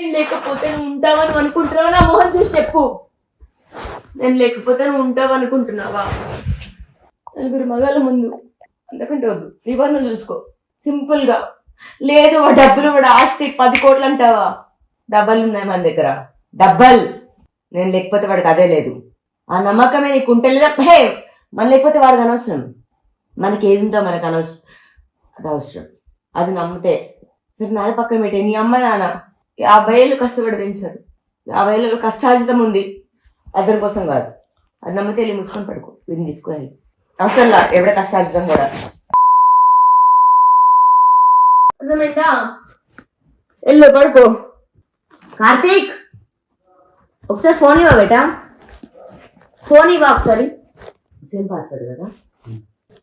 నేను లేకపోతే నువ్వు ఉంటావని అనుకుంటున్నావా? నా మోహన్ చూసి చెప్పు. నేను లేకపోతే నువ్వు ఉంటావు అనుకుంటున్నావా? నలుగురు మగాళ్ళ ముందు అందుకంటే వద్దు. నిబంధన చూసుకో. సింపుల్గా. లేదు వాడు డబ్బులు వాడు ఆస్తి పది కోట్లు అంటావా? డబ్బలు ఉన్నాయి మన దగ్గర. డబ్బల్. నేను లేకపోతే వాడికి అదే లేదు. ఆ నమ్మకమే నీకు ఉంటే లేదా హే! మన లేకపోతే వాడికి అనవసరం. మనకి ఏది ఉందో మనకు అనవసరం అది అవసరం. అది నమ్మితే. సరే నాది పక్కన పెట్టే. నీ అమ్మ నాన్న. యాభై ఏళ్ళు కష్టపడి పెంచారు యాభై ఏళ్ళు కష్టార్జితం ఉంది అతని కోసం కాదు అది నమ్మితే వెళ్ళి మూసుకొని పడుకో వీడిని తీసుకొని అవసరం లా ఎవడ కష్టార్జితం కూడా అర్థమైందా వెళ్ళు పడుకో కార్తీక్ ఒకసారి ఫోన్ ఇవ్వ బేటా ఫోన్ ఇవ్వ ఒకసారి సేమ్ పాస్వర్డ్ కదా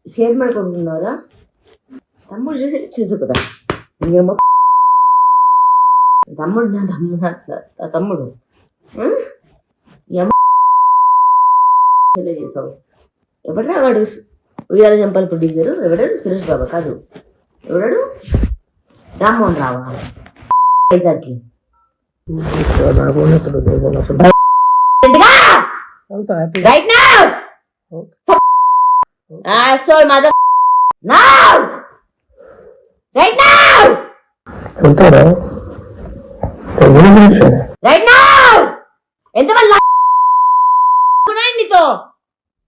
షేర్ ಮಾಡ್ಕೊಂಡ್ರಾ తమ్ముడు చూసి చూసు కదా ఇంకేమో తమ్ముడు? నా తమ్ముడు. నా- నా తమ్ముడు చేసావు ఎవడా వాడు? ఉయ్యాల జంపాల ప్రొడ్యూసరు ఎవడాడు? సురేష్ బాబా కాదు. ఎవడాడు? రామ్మోహన్ రావా? వైజాగ్కి లేదు అసలు వెళ్తా హ్యాపీ రైట్ నౌ ఉన్నాయి నీతో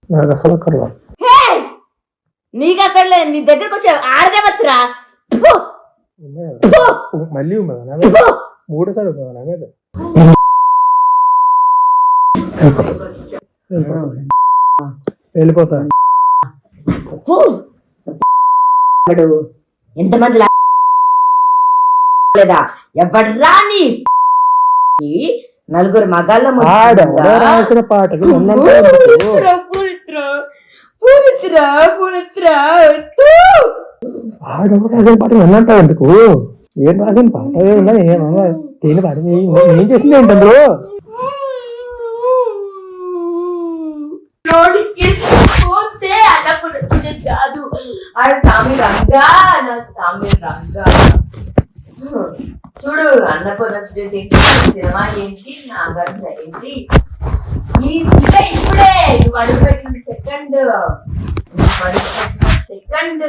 నాకు అసలు అక్కర్లా హే నీకు అక్కడ లేదు నీ దగ్గరకు వచ్చే ఆడదేవత్రా. మళ్ళీ ఉన్నదా నా మీద మూడోసారి ఉన్నదా నా మీద. వెళ్ళిపోతా. ఎంతమంది లేదా? ఎవడ్రా నీ నలుగురు మగాళ్ళ రాసిన రాసిన పాట ఎందుకు? ఏం రాసిన పాట? ఏమన్నా ఏమన్నా దేని పాట? ఏం చేసింది ఏంటి అందులో? కాదు. ఆడ రంగా నా సామి రంగా. చూడు. అన్నపూర్ణ ఏంటి సినిమా ఏంటి? నా గంట ఏంటి? ఈ ఇంకా ఇప్పుడే నువ్వు అడుగుపెట్టిన సెకండ్ సెకండ్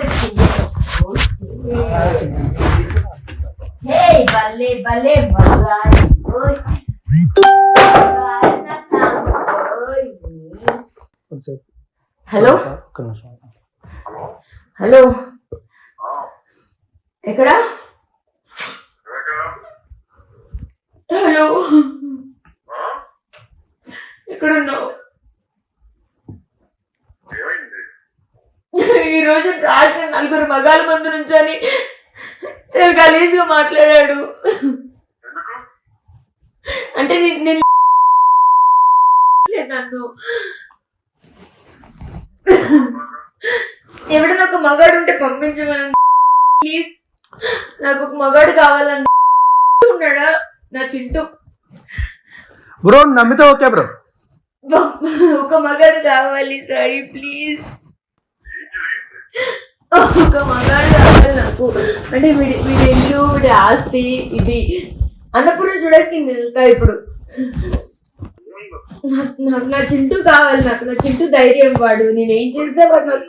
హే భలే భలే మగాయి. హలో? హలో ఎక్కడా హలో ఎక్కడున్నావు ఈ రోజు రాత్రి నలుగురు మగాల ముందు నుంచొని చాలా గలీజ్గా మాట్లాడాడు అంటే నే- నేను నన్ను ఎవడన్నా ఒక మగాడు ఉంటే పంపించమని ప్లీజ్ నాకు ఒక మగాడు కావాలని ఉన్నాడా? నా చింటూ. బ్రో నమ్మితే ఓకే బ్రో. ఒక మగాడు కావాలి సాయి ప్లీజ్ ఒక మగాడు కావాలి నాకు. అంటే వీడి వీడి ఇల్లు వీడి ఆస్తి ఇది. అన్నపూర్ణ చూడేసి నేను వెళ్తా ఇప్పుడు నాకు నా చింటూ కావాలి నాకు నా చింటూ ధైర్యం వాడు. నేనేం చేసినా వాడు నాకు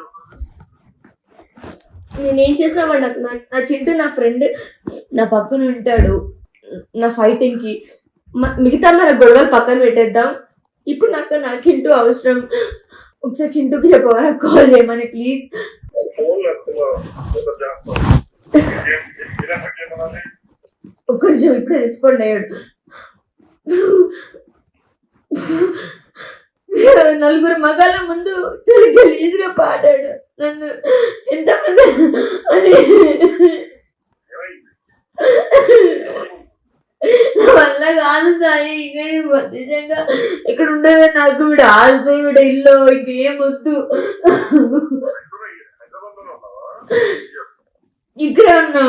నేనేం చేసినా వాడు నాకు నా- నా చింటూ నా ఫ్రెండ్ నా పక్కన ఉంటాడు నా ఫైటింగ్కి. మిగతా మన గొడవలు పక్కన పెట్టేద్దాం. ఇప్పుడు నాకు నా చింటూ అవసరం. ఒకసారి చింటూకి చెప్పవా కాల్ చేయమని ప్లీజ్ ఒక్క నిమిషం ఇప్పుడే రెస్పాండ్ అయ్యాడు. నలుగురు మగాళ్ళ ముందు చాలా గలీజ్గా పాడాడు. నన్ను ఎంతమంది అని వల్ల కాదు సాయి. ఇంకా నిజంగా ఇక్కడ ఉండదు నాకు వీడు ఆల్తో వీడు ఇల్లు ఇంకేం వద్దు. ఇక్కడే ఉన్నా.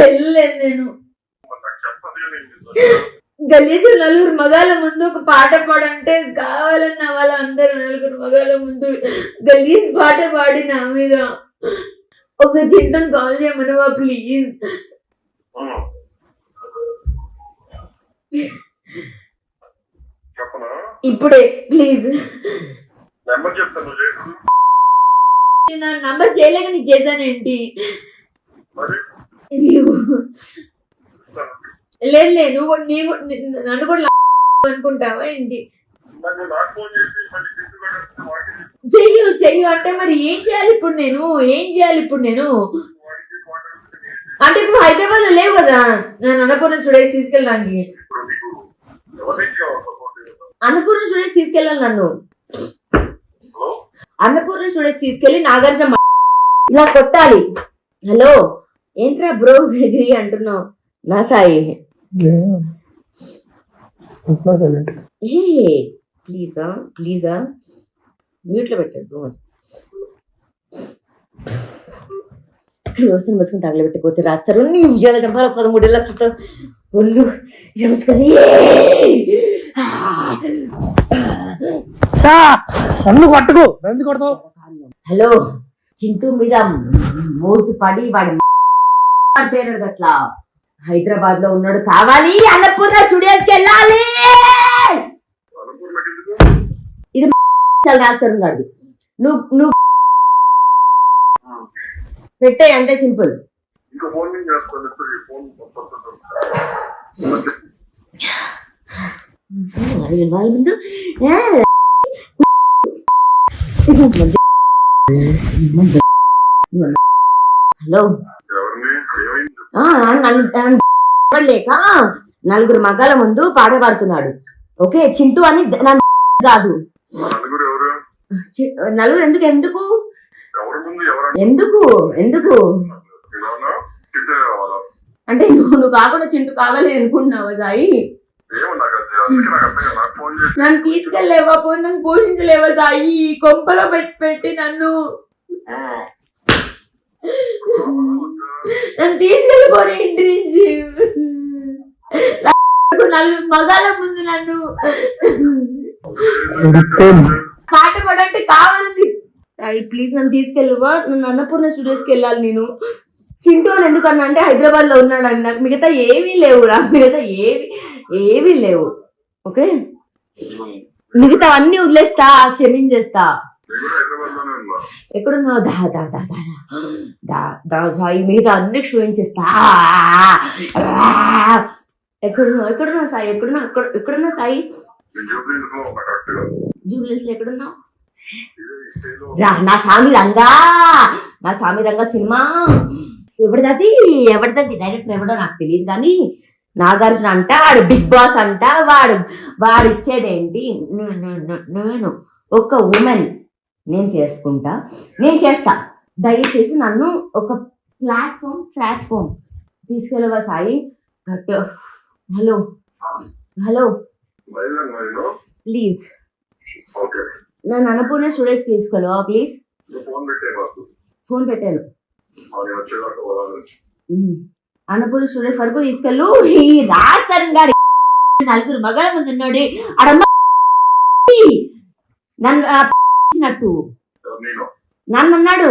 వెళ్ళలేదు నేను గలీజు నలుగురు మగాళ్ళ ముందు ఒక పాట పాడంటే కావాలన్న వాళ్ళ అందరు నలుగురు మగాళ్ళ ముందు గలీజ్ పాట పాడి నా మీద. ఒక చింటను కాల్ చేయమనవా ప్లీజ్? ఇప్పుడే ప్లీజ్. నా నంబర్ చేయలేక నీకు చేశానేంటి. లేదు లేదు నువ్వు కూడా- నీవు ని- నన్ను కూడా అనుకుంటావా ఏంటి? చెయ్యు చెయ్యు. అంటే మరి ఏం చేయాలి ఇప్పుడు నేను? ఏం చేయాలి ఇప్పుడు నేను? అంటే ఇప్పుడు హైదరాబాద్లో లేవు కదా? నేను అన్నపూర్ణ స్టూడియోస్ తీసుకెళ్ళడానికి. అన్నపూర్ణ స్టూడియోస్ తీసుకెళ్ళాలి నన్ను. అన్నపూర్ణ స్టూడియోస్ తీసుకెళ్ళి నాగార్జున ఇలా కొట్టాలి. హలో? ఏంట్రా బ్రో డిగ్రీ అంటున్నావు? నా సాయి. ఏ ప్లీజా ప్లీజా. మ్యూట్లో పెట్టద్దు రోజున మసుకుని తగలబెట్టిపోతే రాస్తారు. నీ ఉద్యోగ చంపాల పదమూడేళ్ళ క్రితం ఒళ్ళు కొట్టకు. ఎందుకు కొడతావు. హలో చింటూ మీద మోసు పడి వాడి పేరు అట్లా హైదరాబాద్లో ఉన్నాడు కావాలి అన్నపూర్ణ స్టూడియోస్కి వెళ్ళాలి చాలా రాస్తారు కాదు నువ్వు నువ్వు పెట్టే అంతే సింపుల్. ముందు. హలో. లేక నలుగురు మగాల ముందు పాట పాడుతున్నాడు ఓకే చింటూ అని నన్ను కాదు. నలుగురు ఎవరు? చి- నలుగురు ఎందుకు ఎందుకు? ఎవరి ముందు ఎవరు ఎందుకు ఎందుకు? అంటే నువ్వు నువ్వు కాకుండా చింటూ కావాలి అనుకుంటున్నావా సాయి? నన్ను తీసుకెళ్ళలేవా పో నన్ను పోషించలేవా సాయి? కొంపలో పెట్టి పెట్టి నన్ను. నన్ను తీసుకెళ్ళిపోయి ఇంటి నుంచి. నలుగురు మగాల ముందు నన్ను. పాట పడంటే కావాలి సాయి ప్లీజ్ నన్ను తీసుకెళ్ళువా నన్ను అన్నపూర్ణ స్టూడియోస్కి వెళ్ళాలి నేను. చింటూ అని ఎందుకన్నా అంటే హైదరాబాద్లో ఉన్నాడు నాకు మిగతా ఏమీ లేవు రా. మిగతా ఏవి ఏవీ లేవు. ఓకే? మిగతా అన్ని వదిలేస్తా క్షమించేస్తా. ఎక్కడున్నావు దా దా దా దా దా దా దా ఈ మిగతా అన్ని క్షమించేస్తా ఎక్కడున్నావు ఎక్కడున్నావు సాయి ఎక్కడున్నావు ఎక్కడ ఎక్కడున్నావు సాయి జూబ్లీస్లో ఎక్కడున్నావు రా నా స్వామి రంగా నా స్వామి రంగా సినిమా ఎవరిదది ఎవరిదది డైరెక్టర్ ఎవడో నాకు తెలియదు కానీ నాగార్జున అంట వాడు బిగ్ బాస్ అంట వాడు వాడు ఇచ్చేదేంటి నేను ఒక ఉమెన్ నేను చేసుకుంటా. నేను చేస్తా. దయచేసి నన్ను ఒక platform platform తీసుకెళ్ళవా Sai? Cut hello hello. Please. నన్ను అన్నపూర్ణ స్టూడియోస్కి తీసుకెళ్ళవా ప్లీజ్? ఫోన్ పెట్టాను. అన్నపూర్ణ స్టూడియోస్ వరకు తీసుకెళ్ళు. ఈ రాజస్థాన్ గారి నలుగురు మగల ముందు ఉన్నాడు. అడమ్మ నన్ను ఇచ్చినట్టు నేను నన్ను అన్నాడు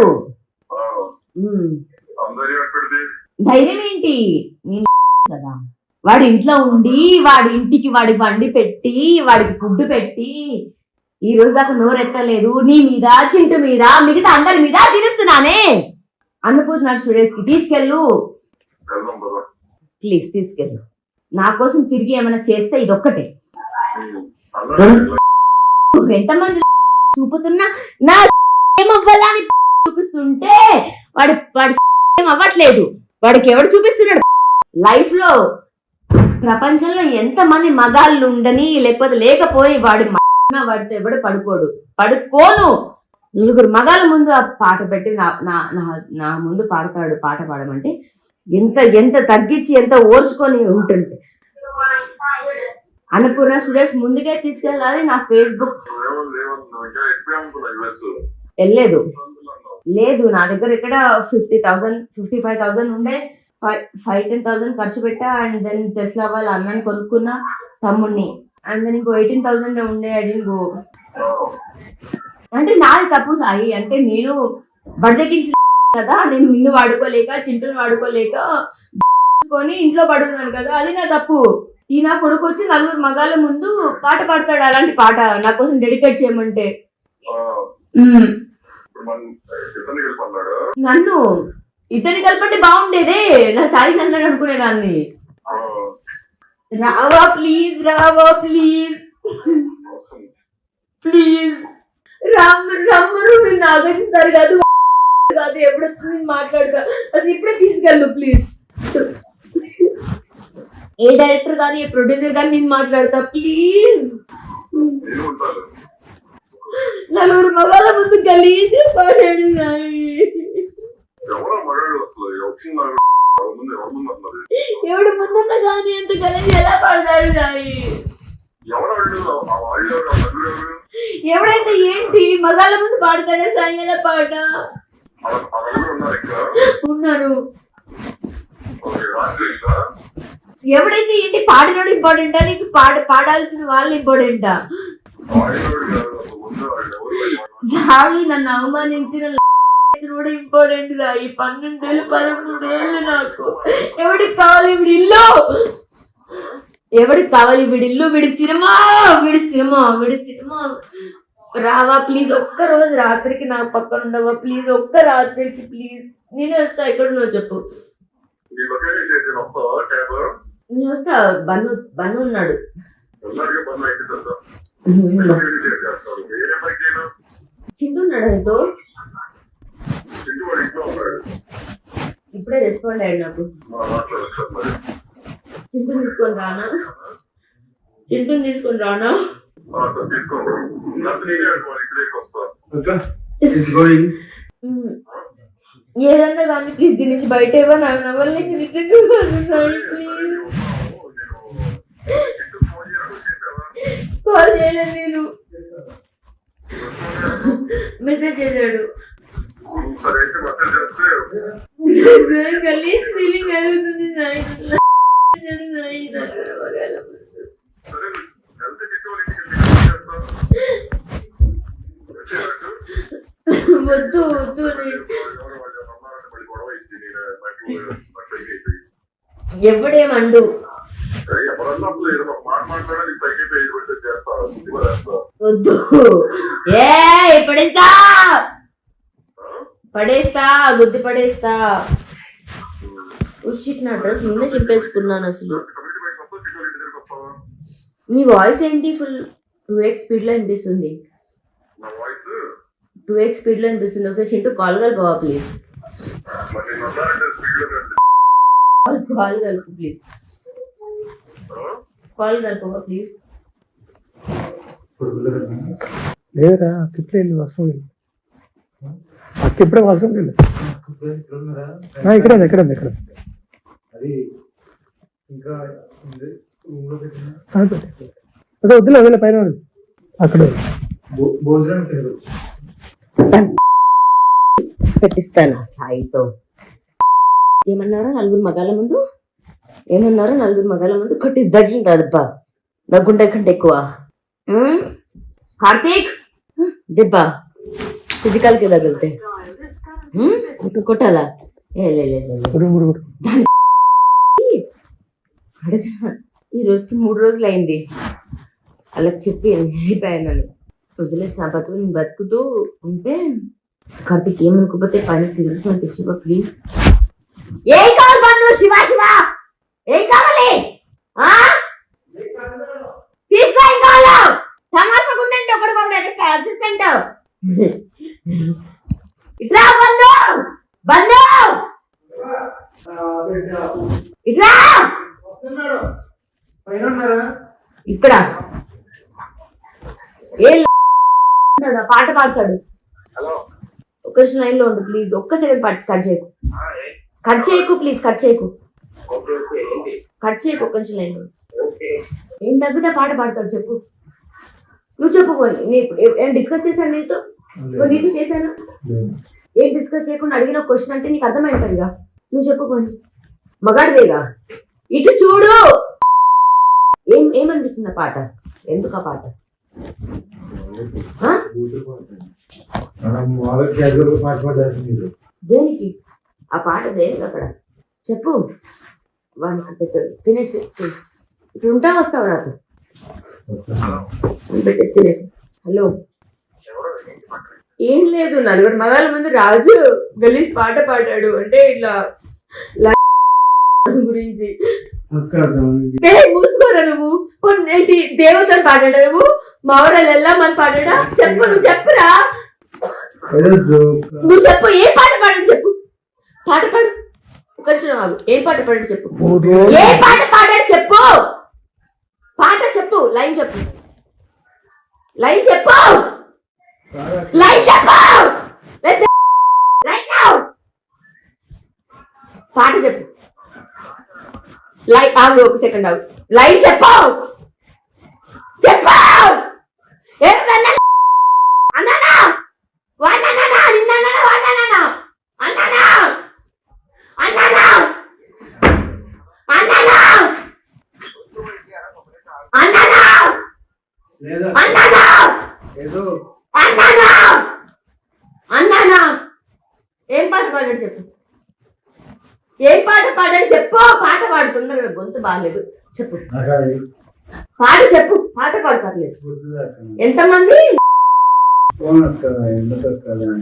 ఆ, ఉమ్. అందరి పెడితే ధైర్యం ఏంటి? కదా. వాడి ఇంట్లో ఉండి వాడి ఇంటికి వాడి బండి పెట్టి వాడికి ఫుడ్ పెట్టి ఈ రోజు దాకా నోరెత్తలేదు. నీ మీద చింటు మీద మిగతా అందరి మీద తిరుస్తున్నానే. అన్నపూర్ణ స్టూడియోస్కి తీసుకెళ్ళు ప్లీజ్ తీసుకెళ్ళు. నా కోసం తిరిగి ఏమైనా చేస్తే ఇది ఒక్కటే ఎంతమంది చూపుతున్నా? నా ఏమవ్వాలని చూపిస్తుంటే వాడి వాడి ఏం అవ్వట్లేదు. వాడికి ఎవడు చూపిస్తున్నాడు? లైఫ్లో ప్రపంచంలో ఎంతమంది మగాళ్ళు ఉండని లేకపోతే లేకపోయి వాడి వాడితో ఎవడు పడుకోడు. పడుకోను. నలుగురు మగాళ్ళ ముందు ఆ పాట పెట్టి నా నా నా- నా ముందు పాడతాడు పాట పాడమంటే ఎంత ఎంత తగ్గించి ఎంత ఓర్చుకొని ఉంటుంది అన్నపూర్ణ స్టూడెంట్స్ ముందుకే తీసుకెళ్ళాలి నా ఫేస్బుక్. వెళ్ళలేదు. లేదు నా దగ్గర ఇక్కడ fifty thousand fifty five thousand ఉండే. ఫైవ్ ఫైవ్ టెన్ థౌసండ్ ఖర్చు పెట్టా అండ్ దెన్ టెస్లా వాళ్ళ అన్నని కొనుక్కున్న తమ్ముడిని అండ్ దెన్ ఇంకో ఎయిటీన్ థౌసండ్ ఉండే ఐ గో. అంటే నాది తప్పు సాయి. అంటే నేను బడిదెక్కించిన కదా నేను నిన్ను వాడుకోలేక చింటూని వాడుకోలేక కొని ఇంట్లో పడున్నాను కదా అది నా తప్పు. ఈ నా కొడుకు వచ్చి నలుగురు మగాళ్ళ ముందు పాట పాడతాడు అలాంటి పాట నా కోసం డెడికేట్ చేయమంటే. నన్ను ఇతని కలపంటే బాగుండేదే. నా సాయి నన్ను అనుకునేదాన్ని రావా ప్లీజ్ రావా ప్లీజ్. ప్లీజ్. రాము రమ్మను నేను ఆగరిస్తారు కాదు కాదు ఎప్పుడొచ్చి నేను మాట్లాడతా. అది ఇప్పుడే తీసుకెళ్ళు ప్లీజ్. ఏ డైరెక్టర్ కానీ ఏ ప్రొడ్యూసర్ కానీ నేను మాట్లాడతా ప్లీజ్. నలుగురు మగాళ్ళ ముందు గలీజ్ పాడాడు. ఎవడు ముందున్న కానీ అంత గలీజ్ ఎలా పాడతాడు నాయి ఎవడైతే ఏంటి మగాళ్ళ ముందు పాడతాడే సాయి ఎలా పాట? ఉన్నారు ఎవడైతే ఏంటి పాడినోడు ఇంపార్టెంటా? నీకు పాడ పాడాల్సిన వాళ్ళు ఇంపార్టెంటా? జాలి నన్ను అవమానించిన కూడా ఇంపార్టెంట్ రా. ఈ పన్నెండేళ్ళు పదమూడేళ్ళు నాకు. ఎవడికి కావాలి వీడి ఇల్లు? ఎవడికి కావాలి వీడి ఇల్లు? వీడి సినిమా వీడి సినిమా వీడి సినిమా. రావా ప్లీజ్. ఒక్క రోజు రాత్రికి నా పక్కన ఉండవా? ప్లీజ్ ఒక్క రాత్రికి ప్లీజ్. నేను వస్తా ఎక్కడ నువ్వు చెప్పు నేను వస్తా బన్ను బన్ను ఉన్నాడు చేస్తా ఆయనతో చింటూ ఉన్నాడు ఇప్పుడే రెస్పాండ్ అయ్యాడు నాకు. మా మాట్లాడచ్చు మరి చింటు తీసుకొని రానా? చింటుని తీసుకొని రానా తీసుకోండి ఏదన్నా కానీ ప్లీజ్ దీని నుంచి బయట కాల్ చేయలేదు నేను మెసేజ్ చేశాడు ఫీలింగ్ కలుగుతుంది సాయి సాయి సరే వెళ్తే చిట్టుకోవాలి చేస్తా వచ్చేటట్టు వద్దు వద్దు నేను ఎవరు వాళ్ళు అన్నారంటే మళ్ళీ గొడవ ఇచ్చి నేను నాకు పైకి అయిపోయి ఎవడేమండు సరే ఎవరన్నా అసలు ఏదో ఒక మాట మాట్లాడాలి పైకి అయిపోయి ఇది పెడితే చేస్తా ఇది కూడా చేస్తా వద్దు. ఏ పడేస్తా. పడేస్తా గుద్ది పడేస్తా. ఉషిట్ నా డ్రెస్ నిన్నే చింపేసుకున్నాను అసలు. నీ వాయిస్ ఏంటి ఫుల్ టూ ఎక్స్ స్పీడ్లో వినిపిస్తుంది వాయిస్? టూ ఎక్స్ స్పీడ్లో వినిపిస్తుంది. ఒకసారి చింటూ కాల్ కలపవా ప్లీజ్? మరి నేను వస్తానంటే స్పీడ్లో కాల్ కలుపు ప్లీజ్ కాల్ కలపవా ప్లీజ్ లేదురా అక్క ఇప్పుడే వెళ్ళి వాష్రూమ్ వెళ్ళి. అక్క ఇప్పుడే వాష్రూమ్ వెళ్ళి. ఇక్కడ ఉంది ఇక్కడ ఉంది ఇక్కడ. అది వద్దులే వదిలే పైన ఉంది. అక్కడ భోజనం పెట్టిస్తాను సాయితో. ఏమన్నారో నలుగురు మగాళ్ళ ముందు? ఏమన్నారో నలుగురు మగాళ్ళ ముందు? కొట్టి దడ్లింటదబ్బా నా గుండె కంటే ఎక్కువ? కార్తీక్! దిబ్బా. ఫిజికల్కి తగిలితే? కొట్టాలా? ఏ ఈ రోజుకి మూడు రోజులు అయింది. అలా చెప్పి వెళ్ళిపోయాను. వదిలేసి నా బతుకు నేను బతుకుతూ ఉంటే కార్తీక్ ఏమనుకోపోతే పని సిగరెట్స్ తెచ్చిపో ప్లీజ్. ఏం కావాలి పన్ను శివ శివ. ఏం కావాలి ఆ? తీసుకో ఏం కావాలో తమాషా ఉందంటే ఒకటి ఒకటి అసిస్టెంట్ ఇట్లా బంధు బంధు. ఇట్లా ఇక్కడ. ఏ పాట పాడతాడు. హలో. ఒక్క లైన్లో ఉండు ప్లీజ్ ఒక్క సెకండ్ పట్ కట్ చేయకు. కట్ చేయకు ప్లీజ్ కట్ చేయకు. ఓకే ఓకే ఏంటి? కట్ చేయకు ఒక్క నిమిషం లైన్ ఏం తగ్గితే పాట పాడతాడు చెప్పు. నువ్వు చెప్పు పోనీ. నేను డిస్కస్ చేశాను నీతో? నీతో చేశాను? ఏం డిస్కస్ చేయకుండా అడిగిన క్వశ్చన్ అంటే నీకు అర్థమైంటుందిగా నువ్వు చెప్పు పోనీ. మగాడిదేగా ఇటు చూడు. ఏం ఏమనిపించింది ఆ పాట? ఎందుకు ఆ పాట? దేనికి? ఆ పాట దేనికి అక్కడ చెప్పు. వాడికి పెట్టు. తినేసి తిను. ఇప్పుడు ఉంటా వస్తావు నాతో పెట్టేసి తినేసి. హలో. ఏం లేదు నలుగురు మగాళ్ళ ముందు రాజు గలీజ్ పాట పాడాడు. అంటే ఇట్లా గురించి. మూసుకోరా నువ్వు? ఏంటి దేవతలు పాడాడా నువ్వు? మావరాలు వెళ్ళామని పాడాడా? చెప్పు నువ్వు చెప్పురా. నువ్వు చెప్పు ఏ పాట పాడాడు చెప్పు. పాట పాడు. ఆగు. ఏం పాట పాడాడు చెప్పు. ఏ పాట పాడాడు చెప్పు. పాట చెప్పు. లైన్ చెప్పు. లైన్ చెప్పు. లైన్ చెప్పు. పాట చెప్పు. లైన్ ఆగు ఒక సెకండ్ ఆగు. లైన్ చెప్పు. చెప్పు. ఏమన్నా అన్నానా వాడినానా నిన్నానా వాడినానా అన్నానా అన్నానా అన్నానా అన్నానా లేదా అన్నానా ఏదో అన్నానా అన్నానా ఏం పాట పాడాడు చెప్పు ఏం పాట పాడాడు చెప్పు. పాట పాడు తొందరగా గొంతు బాగాలేదు. చెప్పు. పాట చెప్పు. పాట పాడు పర్లేదు. గుర్తుదాకా ఎంతమంది?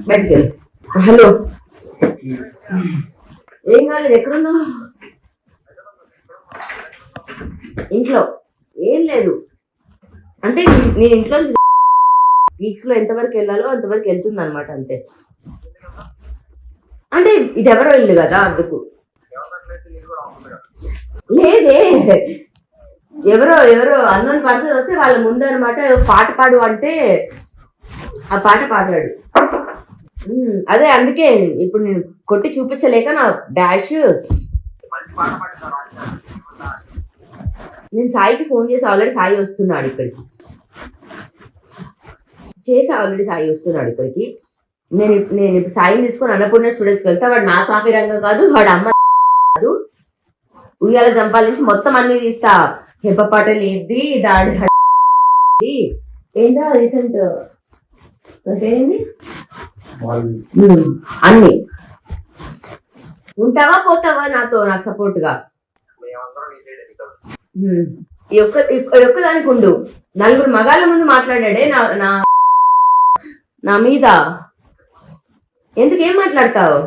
బయటికి. హలో. ఏం కాలేదు ఎక్కడున్నావు? ఇంట్లో. ఏం లేదు. అంటే నేను ఇంట్లో వీక్స్లో ఎంతవరకు వెళ్ళాలో అంతవరకు వెళ్తుంది అనమాట అంతే. అంటే ఇది ఎవరో ఇల్లు కదా అందుకు. లేదే. ఎవరో ఎవరో అన్నోన్ పర్సన్ వస్తే వాళ్ళ ముందు అనమాట పాట పాడు అంటే ఆ పాట పాడాడు. అదే అందుకే ఇప్పుడు నేను కొట్టి చూపించలేక నా డాష్ నేను సాయికి ఫోన్ చేసి ఆల్రెడీ సాయి వస్తున్నాడు ఇక్కడికి. చేసి ఆల్రెడీ సాయి వస్తున్నాడు ఇక్కడికి. నేను నేను ఇప్పుడు సాయిని తీసుకొని అన్నపూర్ణ స్టూడెంట్స్కి వెళ్తా వాడు నా సామి రంగం కాదు వాడు అమ్మ ఉయ్యాల జంపాల నుంచి మొత్తం అన్ని తీస్తా. హెబ్బపాటలు ఇది దాడి ఏంటో రీసెంట్? అన్ని. ఉంటావా పోతావా నాతో నాకు సపోర్ట్గా ఉమ్, ఈ ఒక్క ఈ ఒక్క దానికి ఉండు. నలుగురు మగాళ్ళ ముందు మాట్లాడాడే నా నా నా మీద. ఎందుకు ఏం మాట్లాడతావు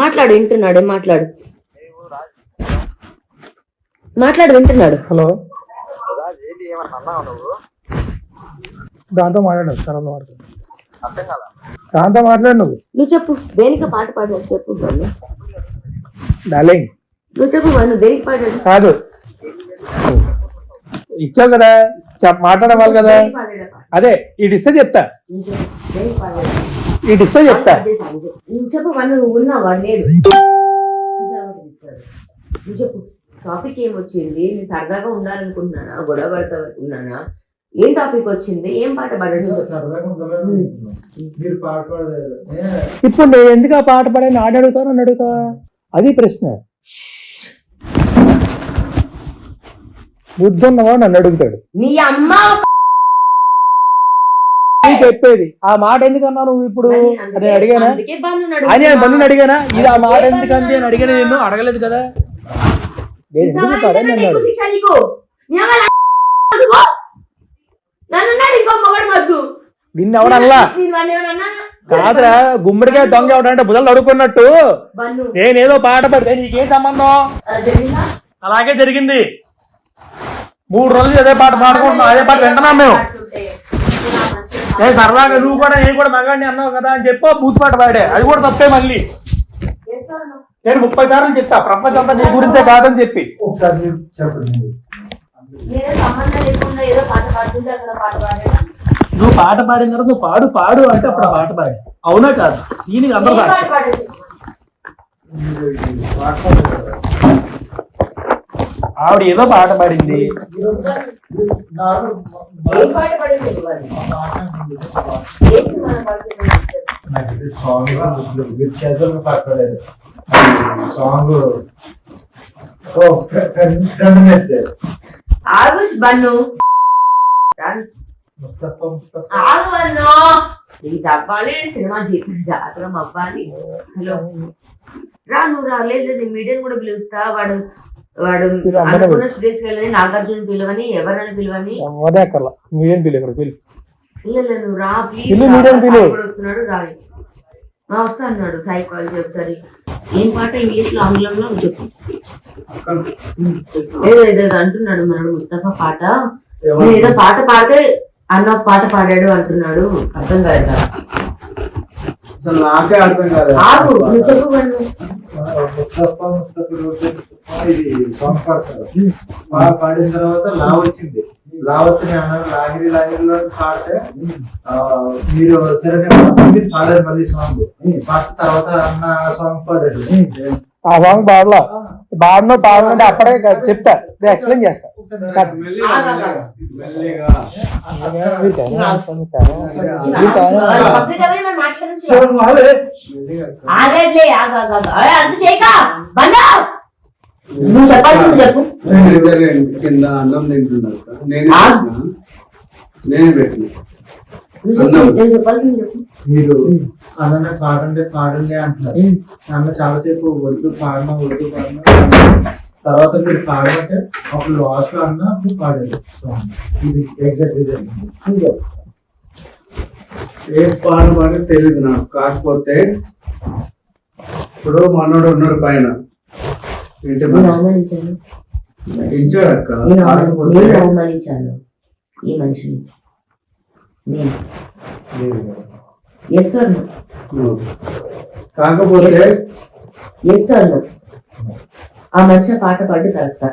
మాట్లాడు వింటున్నాడు ఏం మాట్లాడు. మాట్లాడు వింటున్నాడు. హలో. దాంతో మాట్లాడు దాంతో మాట్లాడు నువ్వు. నువ్వు చెప్పు దేనికి పాట పాడాడు చెప్పు. డార్లింగ్. నువ్వు చెప్పు బన్ను దేనికి పాడాడు కాదు. ఇచ్చావు కదా మాట్లాడవాలి కదా? అదే ఇటు ఇస్తే చెప్తా. నువ్వు ఇటు ఇస్తే చెప్తా. నువ్వు చెప్పు వాళ్ళు నువ్వు ఉన్నావు? లేడు. నువ్వు చెప్పు. టాపిక్ ఏమొచ్చింది నేను సరదాగా ఉండాలనుకుంటున్నానా? గొడవ పడతా అనుకున్నానా ఏం టాపిక్ వచ్చింది? ఏం పాట పాడాడు ఇప్పుడు నేను ఎందుకు ఆ పాట పాడాను? ఆడ అడుగుతాను నన్ను అడుగుతావా? అది ప్రశ్న. బుద్ధి ఉన్నవా నన్ను అడుగుతాడు. నీ అమ్మ చెప్పేది. ఆ మాట ఎందుకన్నా నువ్వు ఇప్పుడు? అని అడిగానా? అందుకే బన్ను అని నేను బంధుని నడుపుతున్నా. అడిగానా? ఇది ఆ మాట ఎందుకంది అని బన్ను అడిగాను నేను అడగలేదు కదా? నేను ఎందుకు పడని అన్నాడు. నన్ను ఎవడల్లా? కాదురా గుమ్మడికాయ దొంగ ఎవడంటే బుధలు అడుగుకున్నట్టు బన్ను. నేనేదో పాట పడితే నీకేం సంబంధం? అలాగే జరిగింది. మూడు రోజులు అదే పాట పాడుకుంటున్నాం అదే పాట వింటున్నాం మేము. ఏ సరదాగా నువ్వు కూడా నేను కూడా మగాడిని అన్నావు కదా అని చెప్పి బూత్ పాట పాడే. అది కూడా తప్పే మళ్ళీ. నేను ముప్పై సార్లు చెప్తా ప్రపంచం అంతా నీ గురించే కాదని చెప్పి ఒకసారి మీరు చెప్పండి మీరు. నేనే సంబంధం లేకుండా ఏదో పాట పాడుతుంటే అక్కడ పాట పాడాడా? నువ్వు పాట పాడిన తర్వాత నువ్వు పాడు పాడు అంటే అప్పుడు ఆ పాట పాడు అవునా కాదు దీనికి అందరూ ఏ. పాట? మీరు. ఆవిడ ఏదో పాట పాడింది మీరు- మీరు నార్మల్ ఏ పాట పాడింది ఇవ్వాలి? ఏంటి మన పాడుతుంది? నాకు ఇది సాంగ్ గుర్తులేదు. మీరు చేతులకు పాట పాడారు సాంగ్ ఆగు బన్ను. రాను. ముస్తఫా ముస్తఫా. ఆగు బన్ను. ఇది అవ్వాలి సినిమా జీ- జాతరం అవ్వాలి. హలో. రా నువ్వు రా. లేదు నేను మీడియం కూడా పిలుస్తా. వాడు వాడు అనుకున్న వెళ్ళని నాగార్జున పిలవని ఎవరైనా పిలవని. అదే అక్కర్లా. మీరేం పిల్లి ఇక్కడ పిల్లి పిల్లలు నువ్వు రా ప్లీజ్ పిలు, రా, మీడియం పిలు. వస్తున్నాడు ఆ, వస్తా అన్నాడు. సాయి కాల్ ఒకసారి. ఏం పాట ఇంగ్లీష్లో ఆంగ్లంలో చెప్పు. ఏదో ఏదో అంటున్నాడు మనడు ముస్తఫా పాట. ఏదో పాట పాడితే అన్న పాట పాడాడు అంటున్నాడు. అర్థం కాదు నాకే అర్థం కాదు ఆగు నువ్వు చెప్పు వాళ్ళు ముస్తఫా ముస్తఫా రోజు ఇది సాంగ్ పాడతారు బాగా పాడిన తర్వాత లా వచ్చింది. లాగిరి లాగిరిలో పాడితే మీరు సరే పాడారు మళ్ళీ సాంగ్ పాడిన తర్వాత అన్న సాంగ్ పాడారు ఆ సాంగ్ పాడలా? పాడిన పాడమంటే అప్పుడే చెప్తా. ఎక్స్ప్లెయిన్ చేస్తా. ఆగట్లే ఆగు బండా! నువ్వు చెప్పాల్సింది చెప్పు. కింద అన్నం తింటున్నారు. నేనే. నేనే పెట్టిన? మీరు అన్న పాడండి పాడండి అంటున్నారు. అన్న చాలాసేపు వద్దు పాడన వద్దు పాడన తర్వాత మీరు పాడమంటే అప్పుడు లాస్ట్లో అన్న అప్పుడు పాడారు ఇది ఎగ్జాక్ట్ జరిగింది ఏ పాట పాడే తెలియదు నాకు. కాకపోతే ఇప్పుడు మనోడు ఉన్నాడు పైన. నేను. అవమానించాను ఈ మనిషిని? నేను. ఎస్. కాకపోతే ఎస్ అన్న ఆ మనిషి పాట పాడి కరెక్టా